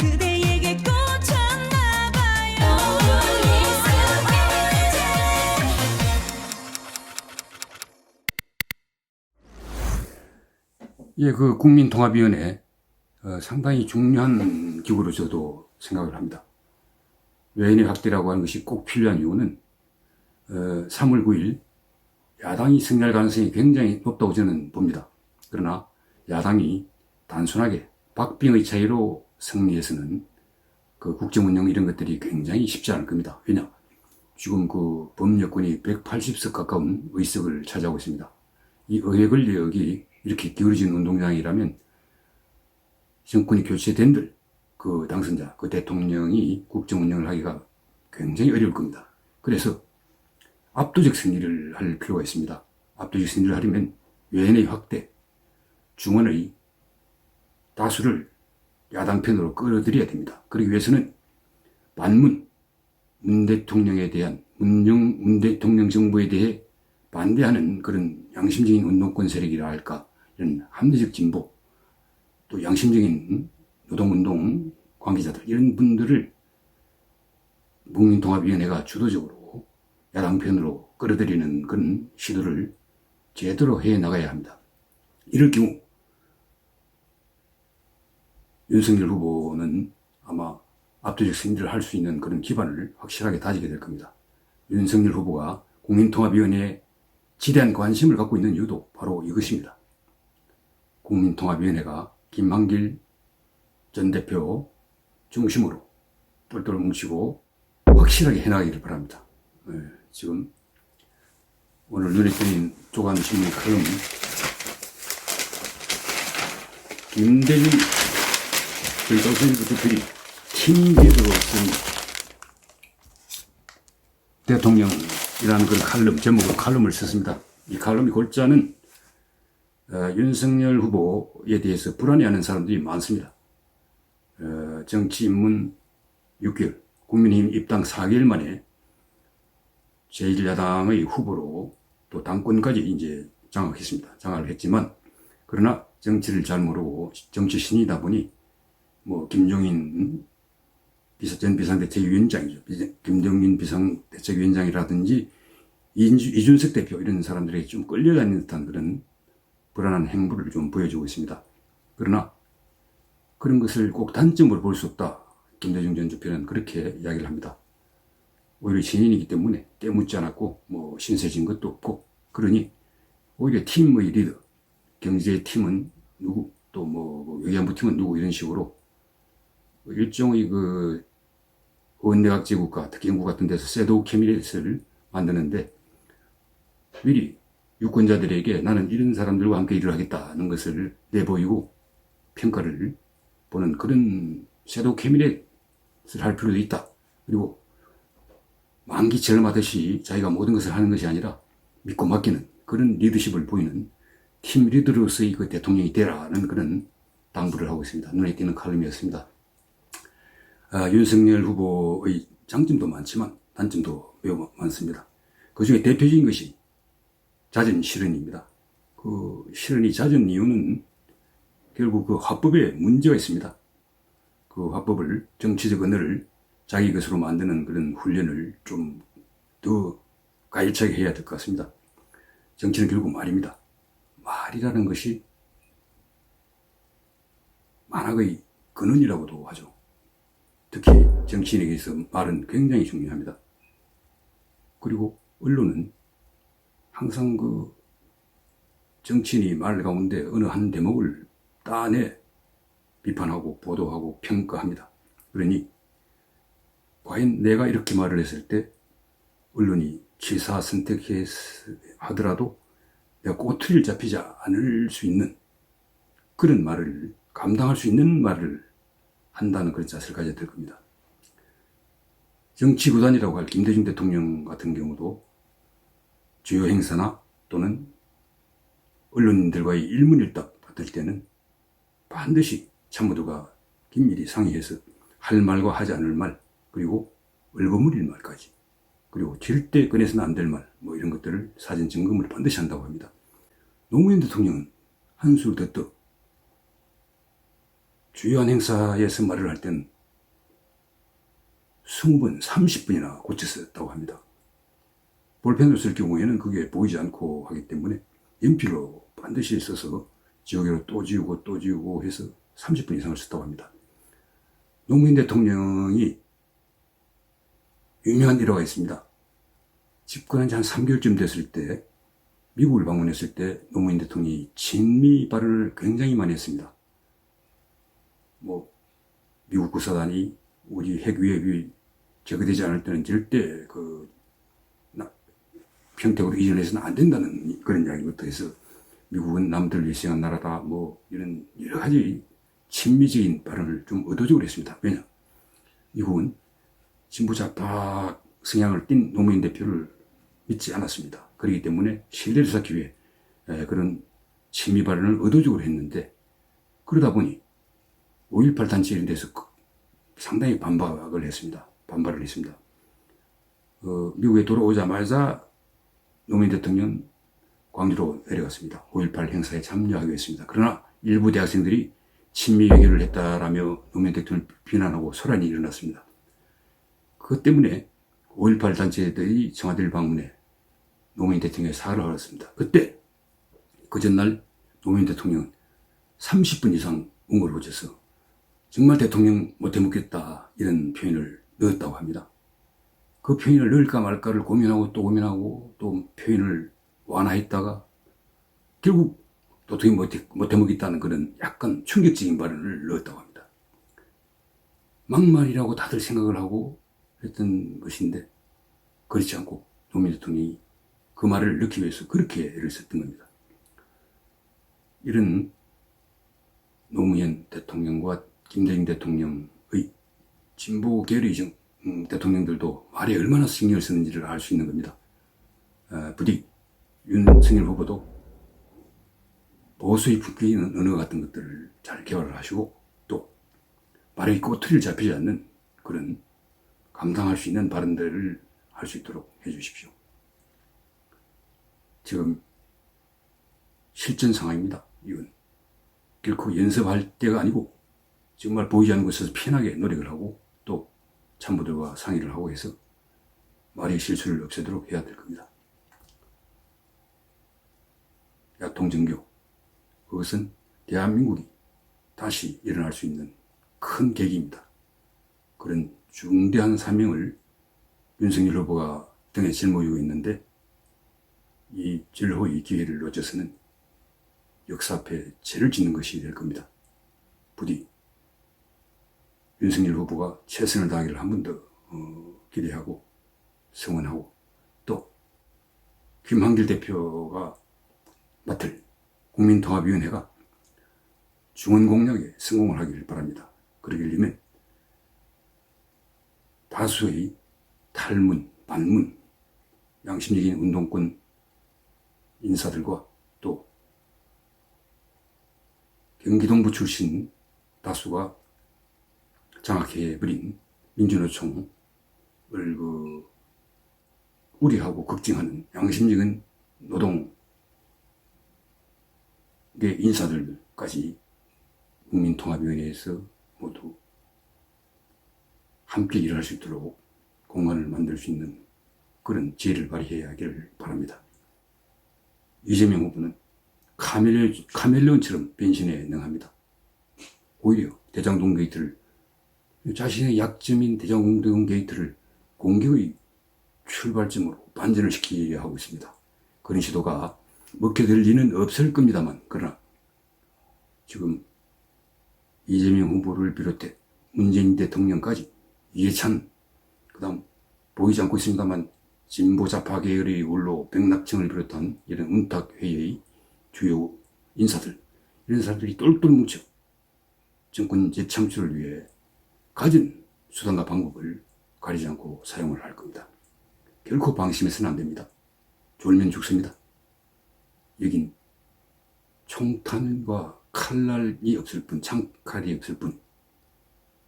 그대에게 꽂혔나봐요 예, 그 국민통합위원회 어, 상당히 중요한 기구로 저도 생각을 합니다. 외인의 확대라고 하는 것이 꼭 필요한 이유는 어, 3월 9일 야당이 승리할 가능성이 굉장히 높다고 저는 봅니다. 그러나 야당이 단순하게 박빙의 차이로 승리해서는 그 국정 운영 이런 것들이 굉장히 쉽지 않을 겁니다. 왜냐? 지금 그 범여권이 180석 가까운 의석을 차지하고 있습니다. 이 의회 권력이 이렇게 기울어진 운동장이라면 정권이 교체된들 그 당선자, 그 대통령이 국정 운영을 하기가 굉장히 어려울 겁니다. 그래서 압도적 승리를 할 필요가 있습니다. 압도적 승리를 하려면 외연의 확대, 중원의 다수를 야당 편으로 끌어들여야 됩니다. 그러기 위해서는 반문, 문 대통령에 대한 문영, 문 대통령 정부에 대해 반대하는 그런 양심적인 운동권 세력이라 할까 이런 합리적 진보 또 양심적인 노동운동 관계자들 이런 분들을 국민통합위원회가 주도적으로 야당 편으로 끌어들이는 그런 시도를 제대로 해 나가야 합니다. 이럴 경우 윤석열 후보는 아마 압도적 승리를 할 수 있는 그런 기반을 확실하게 다지게 될 겁니다. 윤석열 후보가 국민통합위원회에 지대한 관심을 갖고 있는 이유도 바로 이것입니다. 국민통합위원회가 김한길 전 대표 중심으로 똘똘 뭉치고 확실하게 해나가기를 바랍니다. 네, 지금 오늘 눈에 띄는 조간신문 칼럼 김대중 결정선부 대표이 팀리더로 쓴 대통령이라는 그런 칼럼 제목으로 칼럼을 썼습니다. 이 칼럼의 골자는 어, 윤석열 후보에 대해서 불안해하는 사람들이 많습니다. 어, 정치 입문 6개월, 국민의힘 입당 4개월 만에 제1야당의 후보로 또 당권까지 이제 장악했습니다. 장악을 했지만 그러나 정치를 잘 모르고 정치 신이다 보니 뭐 김종인 비서, 전 비상대책위원장이죠. 김종인 비상대책위원장이라든지 이준석 대표 이런 사람들에게 좀 끌려다니는 듯한 그런 불안한 행보를 좀 보여주고 있습니다. 그러나 그런 것을 꼭 단점으로 볼 수 없다. 김대중 전 주표는 그렇게 이야기를 합니다. 오히려 신인이기 때문에 때묻지 않았고 뭐 신세진 것도 없고 그러니 오히려 팀의 리더 경제 팀은 누구 또 뭐 외교안보 팀은 누구 이런 식으로 일종의 그 원내각 제국가 특히 영국 같은 데서 섀도우 캐비넷을 만드는데 미리 유권자들에게 나는 이런 사람들과 함께 일을 하겠다는 것을 내보이고 평가를 보는 그런 섀도우 캐비넷을 할 필요도 있다. 그리고 만기처럼 하듯이 자기가 모든 것을 하는 것이 아니라 믿고 맡기는 그런 리더십을 보이는 팀 리더로서의 그 대통령이 되라는 그런 당부를 하고 있습니다. 눈에 띄는 칼럼이었습니다. 아, 윤석열 후보의 장점도 많지만 단점도 매우 많습니다. 그 중에 대표적인 것이 잦은 실언입니다. 그 실언이 잦은 이유는 결국 그 화법에 문제가 있습니다. 그 화법을 정치적 언어를 자기 것으로 만드는 그런 훈련을 좀 더 가열차게 해야 될 것 같습니다. 정치는 결국 말입니다. 말이라는 것이 만학의 근원이라고도 하죠. 특히 정치인에게 있어 말은 굉장히 중요합니다. 그리고 언론은 항상 그 정치인이 말 가운데 어느 한 대목을 따내 비판하고 보도하고 평가합니다. 그러니 과연 내가 이렇게 말을 했을 때 언론이 취사 선택하더라도 내가 꼬투리를 잡히지 않을 수 있는 그런 말을 감당할 수 있는 말을 한다는 그런 가져야 될 겁니다. 정치구단이라고 할 김대중 대통령 같은 경우도 주요 행사나 또는 언론인들과의 일문일답 받을 때는 반드시 참모두가 긴밀히 상의해서 할 말과 하지 않을 말 그리고 얼버무릴 말까지 그리고 절대 꺼내서는 안 될 말 뭐 이런 것들을 사진 점검을 반드시 한다고 합니다. 노무현 대통령은 한술 더떠 주요한 행사에서 말을 할 땐 20번, 30분이나 고쳤었다고 합니다. 볼펜으로 쓸 경우에는 그게 보이지 않고 하기 때문에 연필로 반드시 써서 지우개로 또 지우고 또 지우고 해서 30분 이상을 썼다고 합니다. 노무현 대통령이 유명한 일화가 있습니다. 집권한 지 한 3개월쯤 됐을 때 미국을 방문했을 때 노무현 대통령이 친미 발언을 굉장히 많이 했습니다. 뭐 미국 구사단이 우리 핵 위협이 제거되지 않을 때는 절대 그 나- 평택으로 이전해서는 안 된다는 그런 이야기부터 해서 미국은 남들을 위해 생한 나라다 뭐 이런 여러 가지 친미적인 발언을 좀 의도적으로 했습니다. 왜냐? 미국은 진보 좌파 성향을 띤 노무현 대표를 믿지 않았습니다. 그렇기 때문에 신뢰를 쌓기 위해 에, 그런 친미 발언을 의도적으로 했는데 그러다 보니 5.18 단체 이런 데서 그- 상당히 반박을 했습니다. 반발을 했습니다. 어, 미국에 돌아오자마자 노무현 대통령 광주로 내려갔습니다. 5.18 행사에 참여하기로 했습니다. 그러나 일부 대학생들이 친미 외교를 했다라며 노무현 대통령을 비난하고 소란이 일어났습니다. 그것 때문에 5.18 단체들이 청와대를 방문해 노무현 대통령의 사과를 하였습니다. 그때 그 전날 노무현 대통령은 30분 이상 응고를 고쳐서 정말 대통령 못해 먹겠다 이런 표현을 넣었다고 합니다. 그 표현을 넣을까 말까를 고민하고 또 고민하고 또 표현을 완화했다가 결국 도통히 못해, 못해 먹겠다는 그런 약간 충격적인 발언을 넣었다고 합니다. 막말이라고 다들 생각을 하고 했던 것인데 그렇지 않고 노무현 대통령이 그 말을 넣기 위해서 그렇게 애를 썼던 겁니다. 이런 노무현 대통령과 김대중 대통령의 진보 계열의 정- 음, 대통령들도 말에 얼마나 신경을 쓰는지를 알 수 있는 겁니다. 어, 부디 윤석열 후보도 보수의 품격있는 언어 같은 것들을 잘 개발을 하시고 또 말에 꼬투리를 잡히지 않는 그런 감당할 수 있는 발언들을 할 수 있도록 해주십시오. 지금 실전 상황입니다. 이건 결코 연습할 때가 아니고 정말 보이지 않는 곳에서 편하게 노력을 하고 또 참모들과 상의를 하고 해서 말의 실수를 없애도록 해야 될 겁니다. 야통정교 그것은 대한민국이 다시 일어날 수 있는 큰 계기입니다. 그런 중대한 사명을 윤석열 후보가 등에 짊어지고 있는데 이 절호의 기회를 놓쳐서는 역사 앞에 죄를 짓는 것이 될 겁니다. 부디 윤석열 후보가 최선을 다하기를 한 번더 어, 기대하고 성원하고 또 김한길 대표가 맡을 국민통합위원회가 중원 공략에 성공을 하기를 바랍니다. 그러기려면 다수의 탈문, 반문, 양심적인 운동권 인사들과 또 경기동부 출신 다수가 장악해버린 민주노총을 그 우리하고 걱정하는 양심적인 노동 의 인사들까지 국민통합위원회에서 모두 함께 일할 수 있도록 공간을 만들 수 있는 그런 지혜를 발휘해야 하기를 바랍니다. 이재명 후보는 카멜레, 카멜레온처럼 변신에 능합니다. 오히려 대장동 게이트를 자신의 약점인 대장동 게이트를 공격의 출발점으로 반전을 시키려 하고 있습니다. 그런 시도가 먹혀들 리는 없을 겁니다만 그러나 지금 이재명 후보를 비롯해 문재인 대통령까지 이해찬 그다음 보이지 않고 있습니다만 진보 좌파 계열의 원로 백낙청을 비롯한 이런 운탁회의 주요 인사들 이런 사람들이 똘똘 뭉쳐 정권 재창출을 위해 가진 수단과 방법을 가리지 않고 사용을 할 겁니다. 결코 방심해서는 안 됩니다. 졸면 죽습니다. 여긴 총탄과 칼날이 없을 뿐, 창칼이 없을 뿐,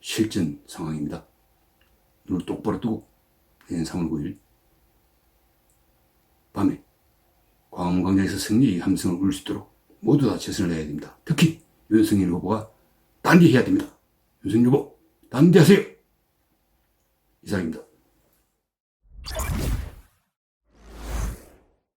실전 상황입니다. 눈을 똑바로 뜨고, 내년 3월 9일, 밤에 광화문광장에서 승리의 함성을 울릴 수 있도록 모두 다 최선을 다해야 됩니다. 특히 윤석열 후보가 단디해야 됩니다. 윤석열 후보, 단디하세요! 이상입니다.